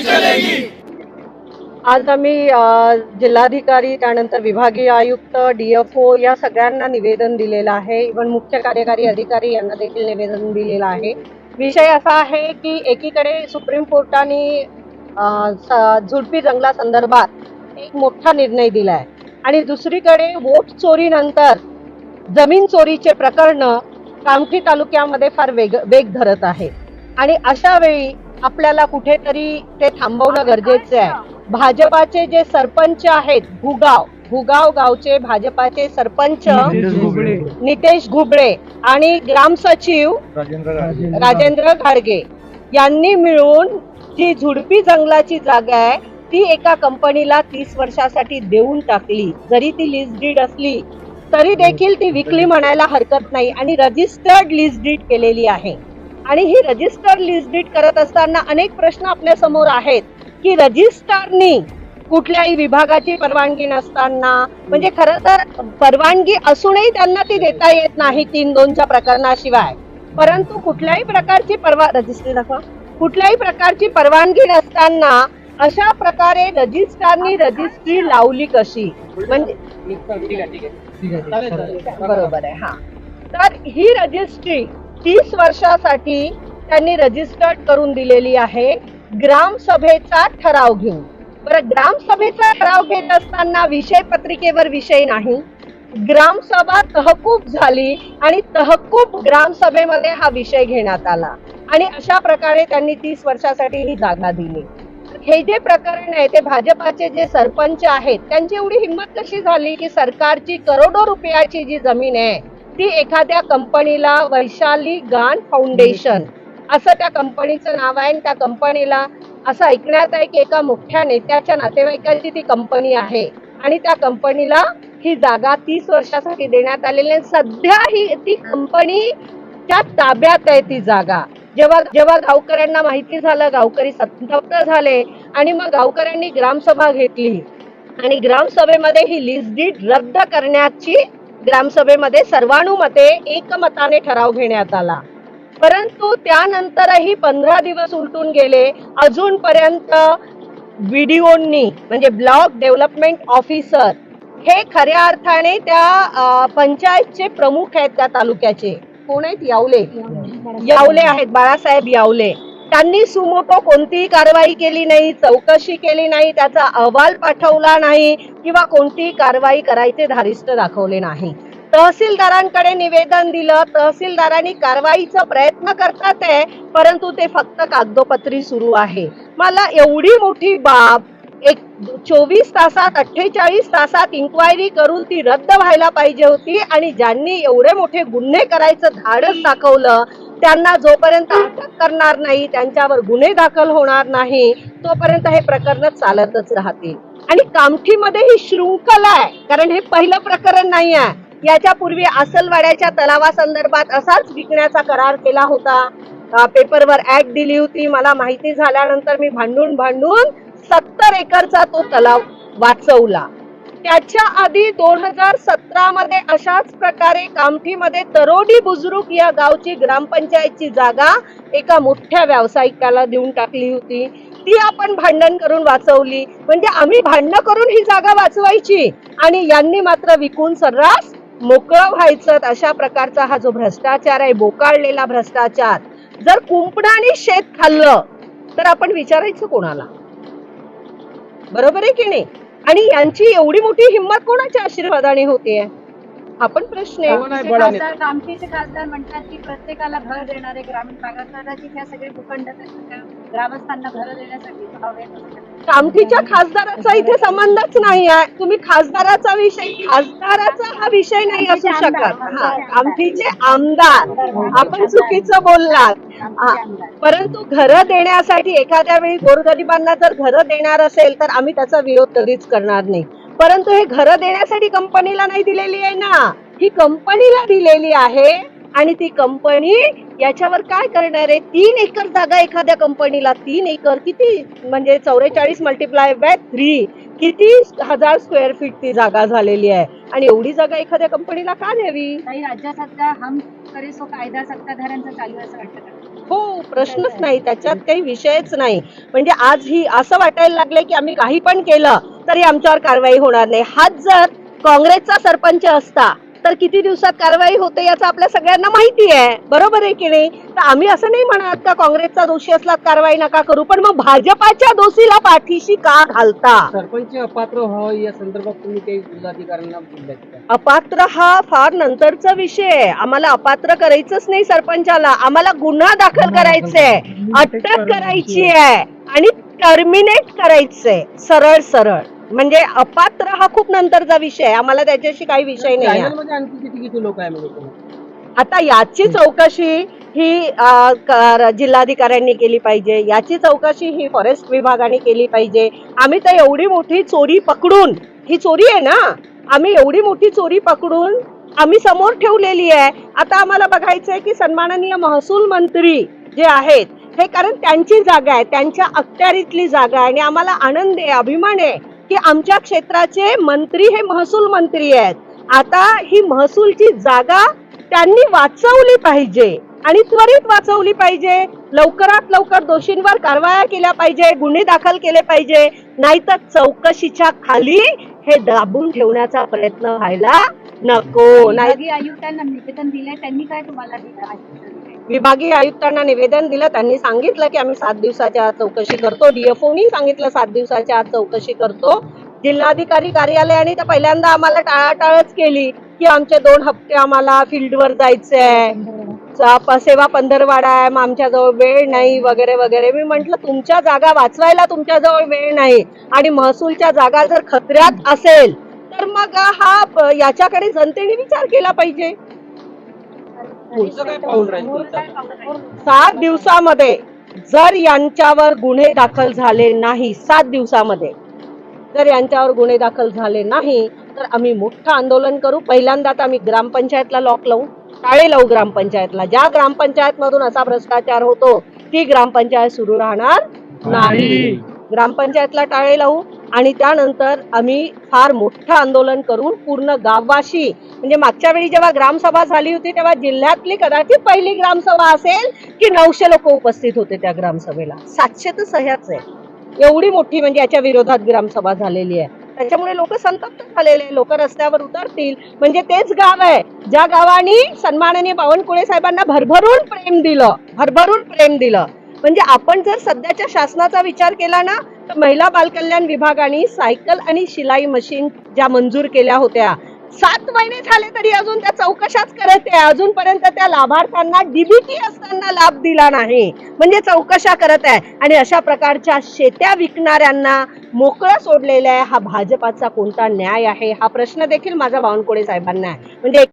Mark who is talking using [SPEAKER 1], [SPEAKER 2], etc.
[SPEAKER 1] चलेगी।
[SPEAKER 2] आज आम्ही जिल्हाधिकारी त्यानंतर विभागीय आयुक्त डीएफओ या सगळ्यांना निवेदन दिलेलं आहे. इव्हन मुख्य कार्यकारी अधिकारी यांना देखील निवेदन दिलेलं आहे. विषय असा आहे की एकीकडे सुप्रीम कोर्टाने झुडपी जंगलासंदर्भात एक मोठा निर्णय दिलाय. आणि दुसरीकडे वोट चोरीनंतर जमीन चोरीचे प्रकरण कामठी तालुक्यामध्ये फार वेग वेग धरत आहे आणि अशा वेळी आपल्याला कुठेतरी ते थांबवणं गरजेचं आहे. भाजपाचे जे सरपंच आहेत भुगाव भुगाव गावचे भाजपाचे सरपंच नितेश घुबळे आणि ग्रामसचिव राजेंद्र घाडगे यांनी मिळून जी झुडपी जंगलाची जागा आहे ती एका कंपनीला तीस वर्षासाठी देऊन टाकली. जरी ती लिस्ट डीड असली तरी देखील ती विकली म्हणायला हरकत नाही आणि रजिस्टर्ड लिस्ट डीड केलेली आहे. आणि ही रजिस्टर्ड लिस्ट डीड करत असताना अनेक प्रश्न आपल्यासमोर आहेत की रजिस्टरनी कुठल्याही विभागाची परवानगी नसताना म्हणजे खरं तर परवानगी असूनही त्यांना ती देता येत नाही तीन दोनच्या प्रकरणाशिवाय. परंतु कुठल्याही प्रकारची परवा रजिस्ट्री दाखवा. कुठल्याही प्रकारची परवानगी नसताना अशा प्रकारे रजिस्ट्रारनी रजिस्ट्री लावली कशी? म्हणजे बरोबर आहे हा. तर ही रजिस्ट्री तीस वर्षासाठी त्यांनी रजिस्टर्ड करून दिलेली आहे. ग्रामसभेचा ठराव घेऊन. बरं ग्रामसभेचा ठराव घेत असताना विषय पत्रिकेवर विषय नाही. ग्रामसभा तहकूब झाली आणि तहकूब ग्रामसभेमध्ये हा विषय घेण्यात आला. आणि अशा प्रकारे त्यांनी तीस वर्षासाठी ही जागा दिली. हे जे प्रकरण आहे ते भाजपाचे जे सरपंच आहेत त्यांची एवढी हिंमत कशी झाली की सरकारची करोडो रुपयाची जी जमीन आहे ती एखाद्या कंपनीला वैशाली गान फाउंडेशन असं त्या कंपनीचं नाव आहे. आणि त्या कंपनीला असं ऐकण्यात आहे की एका मोठ्या नेत्याच्या नातेवाईकाची ती कंपनी आहे. आणि त्या कंपनीला ही जागा तीस वर्षासाठी देण्यात आलेली आहे. सध्या ही ती कंपनी त्या ताब्यात आहे ती जागा. जेव्हा जेव्हा गावकऱ्यांना माहिती झालं गावकरी संतप्त झाले आणि मग गावकऱ्यांनी ग्रामसभा घेतली. आणि ग्रामसभेमध्ये ही लिस्ट डीड रद्द करण्याची ग्रामसभेमध्ये सर्वानुमते एकमताने ठराव घेण्यात आला. परंतु त्यानंतरही पंधरा दिवस उलटून गेले. अजूनपर्यंत व्हिडिओनी म्हणजे ब्लॉक डेव्हलपमेंट ऑफिसर हे खऱ्या अर्थाने त्या पंचायतचे प्रमुख आहेत त्या तालुक्याचे. कोण आहेत? यावले. यावले आहेत. बाळासाहेब यावले. त्यांनी सुमोटो कोणतीही कारवाई केली नाही चौकशी केली नाही त्याचा अहवाल पाठवला नाही किंवा कोणतीही कारवाई करायचे धारिष्ट दाखवले नाही. तहसीलदारांकडे निवेदन दिलं तहसीलदारांनी कारवाईचा प्रयत्न करतात आहे परंतु ते फक्त कागदोपत्री सुरू आहे. मला एवढी मोठी बाब एक चोवीस तासात अठ्ठेचाळीस तासात इन्क्वायरी करून ती रद्द व्हायला पाहिजे होती आणि ज्यांनी एवढे मोठे गुन्हे करायचं धाडस दाखवलं त्यांना जोपर्यंत अटक करणार नाही त्यांच्यावर गुन्हे दाखल होणार नाही तोपर्यंत हे प्रकरण चालतच राहतील. आणि कामठीमध्ये ही शृंखला आहे कारण हे पहिलं प्रकरण नाही आहे. याच्या पूर्वी आसलवाड्याच्या तलावासंदर्भात असाच विकण्याचा करार केला होता. पेपरवर ऍड दिली होती. मला माहिती झाल्यानंतर मी भांडून भांडून सत्तर एकरचा तो तलाव वाचवला. त्याच्या आधी दोन हजार सतरा मध्ये अशाच प्रकारे कामठीमध्ये तरोडी बुजुर्ग या गावची ग्रामपंचायतची जागा एका मोठ्या व्यावसायिकाला देऊन टाकली होती. ती आपण भांडण करून वाचवली. म्हणजे आम्ही भांडणं करून ही जागा वाचवायची आणि यांनी मात्र विकून सर्रास मोकळं व्हायचं. अशा प्रकारचा हा जो भ्रष्टाचार आहे बोकाळलेला भ्रष्टाचार. जर कुंपणाने शेत खाल्लं तर आपण विचारायचं कोणाला? बरोबर आहे की नाही? आणि यांची एवढी मोठी हिंमत कोणाच्या आशीर्वादाने होते आपण प्रश्न आहे.
[SPEAKER 3] आमचे खासदार कामठीचे खासदार म्हणतात की प्रत्येकाला घर देणारे ग्रामीण भागात कदाचित ह्या सगळे भूखंड ग्रामस्थांना घर देण्यासाठी हवे
[SPEAKER 2] कामठीच्या खासदाराचा इथे संबंधच नाही आहे. तुम्ही खासदाराचा विषय खासदाराचा हा विषय नाही असू शकत. हा, कामठीचे आमदार. आपण चुकीचं बोललात. हा, परंतु घरं देण्यासाठी एखाद्या वेळी गोरगरिबांना जर घरं देणार असेल तर आम्ही त्याचा विरोध कधीच करणार नाही. परंतु हे घरं देण्यासाठी कंपनीला नाही दिलेली आहे ना. ही कंपनीला दिलेली आहे. आणि ती कंपनी याच्यावर काय करणार आहे? तीन एकर जागा एखाद्या कंपनीला तीन एकर किती? म्हणजे चौवेचाळीस मल्टिप्लाय बाय थ्री किती हजार स्क्वेअर फीट ती जागा झालेली आहे? आणि एवढी जागा एखाद्या कंपनीला का द्यावी?
[SPEAKER 3] काही राज्यात सध्या हम करे सो कायदा सत्ताधाऱ्यांचा चालू आहे असं वाटतं का?
[SPEAKER 2] हो प्रश्नच नाही. त्याच्यात काही विषयच नाही. म्हणजे आज ही असं वाटायला लागलंय की आम्ही काही पण केलं तरी आमच्यावर कारवाई होणार नाही. हाच जर काँग्रेसचा सरपंच असता तर किती दिवसात कारवाई होते याचं आपल्या सगळ्यांना माहिती आहे. बरोबर आहे की नाही? तर आम्ही असं नाही म्हणत का काँग्रेसचा दोषी असला कारवाई नका करू पण मग भाजपाच्या दोषीला पाठीशी का घालता?
[SPEAKER 1] सरपंच अपात्र व्हावं या संदर्भात तुम्ही काही जिल्हाधिकाऱ्यांना?
[SPEAKER 2] अपात्र हा फार नंतरचा विषय आहे. आम्हाला अपात्र करायचंच नाही सरपंचाला. आम्हाला गुन्हा दाखल करायचा आहे. अटक करायची आहे. आणि टर्मिनेट करायचंय. सरळ सरळ. म्हणजे अपात्र हा खूप नंतरचा विषय आहे. आम्हाला त्याच्याशी काही विषय नाही आहे.
[SPEAKER 1] चॅनलमध्ये आणखी किती किती लोक आहे म्हणजे
[SPEAKER 2] आता याची चौकशी ही अ, क- जिल्हाधिकाऱ्यांनी केली पाहिजे. याची चौकशी ही फॉरेस्ट विभागाने केली पाहिजे. आम्ही तर एवढी मोठी चोरी पकडून ही चोरी आहे ना? आम्ही एवढी मोठी चोरी पकडून आम्ही समोर ठेवलेली आहे. आता आम्हाला बघायचं आहे की सन्माननीय महसूल मंत्री जे आहेत हे कारण त्यांची जागा आहे. त्यांच्या अखत्यारीतली जागा आहे आणि आम्हाला आनंद आहे अभिमान आहे. की आमच्या क्षेत्राचे मंत्री हे महसूल मंत्री आहेत. आता ही महसूलची जागा त्यांनी वाचवली पाहिजे आणि त्वरित वाचवली पाहिजे. लवकरात लवकर दोषींवर कारवाया केल्या पाहिजे गुन्हे दाखल केले पाहिजे. नाहीतर चौकशीच्या खाली हे दाबून ठेवण्याचा प्रयत्न व्हायला नको. नाही
[SPEAKER 3] आयुक्तांना निवेदन दिलंय त्यांनी काय तुम्हाला दिलं?
[SPEAKER 2] विभागीय आयुक्तांना निवेदन दिलं त्यांनी सांगितलं की आम्ही सात दिवसाच्या आत चौकशी करतो. डीएफओनी सांगितलं सात दिवसाच्या आत चौकशी करतो. जिल्हाधिकारी कार्यालयाने तर पहिल्यांदा आम्हाला टाळाटाळच केली की आमचे दोन हप्ते आम्हाला फील्डवर जायचे चा- सेवा पंधरवाडा आहे मग आमच्याजवळ वेळ नाही वगैरे वगैरे. मी म्हंटल तुमच्या जागा वाचवायला तुमच्याजवळ वेळ नाही आणि महसूलच्या जागा जर खतऱ्यात असेल तर मग हा याच्याकडे जनतेने विचार केला पाहिजे.
[SPEAKER 1] पुढचं काय पाऊल राहील
[SPEAKER 3] समोर
[SPEAKER 1] तुमचं?
[SPEAKER 3] काय पाऊल राहील?
[SPEAKER 2] सात दिवसामध्ये जर यांच्यावर गुन्हे दाखल झाले नाही सात दिवसामध्ये जर यांच्यावर गुन्हे दाखल झाले नाही तर आम्ही मोठं आंदोलन करू. पहिल्यांदा तर आम्ही ग्रामपंचायतला लॉक लावू. टाळे लावू ग्रामपंचायतला. ज्या ग्रामपंचायत मधून असा भ्रष्टाचार होतो ती ग्रामपंचायत सुरू राहणार नाही. ग्रामपंचायतला टाळे लावू. आणि त्यानंतर आम्ही फार मोठं आंदोलन करून पूर्ण गाववाशी म्हणजे मागच्या वेळी जेव्हा ग्रामसभा झाली होती तेव्हा जिल्ह्यातली कदाचित पहिली ग्रामसभा असेल की नऊशे लोक उपस्थित होते त्या ग्रामसभेला. सातशे तर सह्याच आहे. एवढी मोठी म्हणजे याच्या विरोधात ग्रामसभा झालेली आहे. त्याच्यामुळे लोक संतप्त झालेले लोक रस्त्यावर उतरतील. म्हणजे तेच गाव आहे. ज्या गावाने सन्माननीय बावनकुळे साहेबांना भरभरून प्रेम दिलं. भरभरून प्रेम दिलं. म्हणजे आपण जर सध्याच्या शासनाचा विचार केला ना महिला बालकल्याण विभागाने सायकल आणि शिलाई मशीन ज्या मंजूर केल्या होत्या सात महिने झाले तरी अजून त्या चौकशाच करत आहे. अजूनपर्यंत त्या लाभार्थ्यांना डीबीटी असताना लाभ दिला नाही. म्हणजे चौकशा करत आहे. आणि अशा प्रकारच्या शेत्या विकणाऱ्यांना मोकळं सोडलेलं आहे. हा भाजपाचा कोणता न्याय आहे? हा प्रश्न देखील माझा बावनकुळे साहेबांना आहे. म्हणजे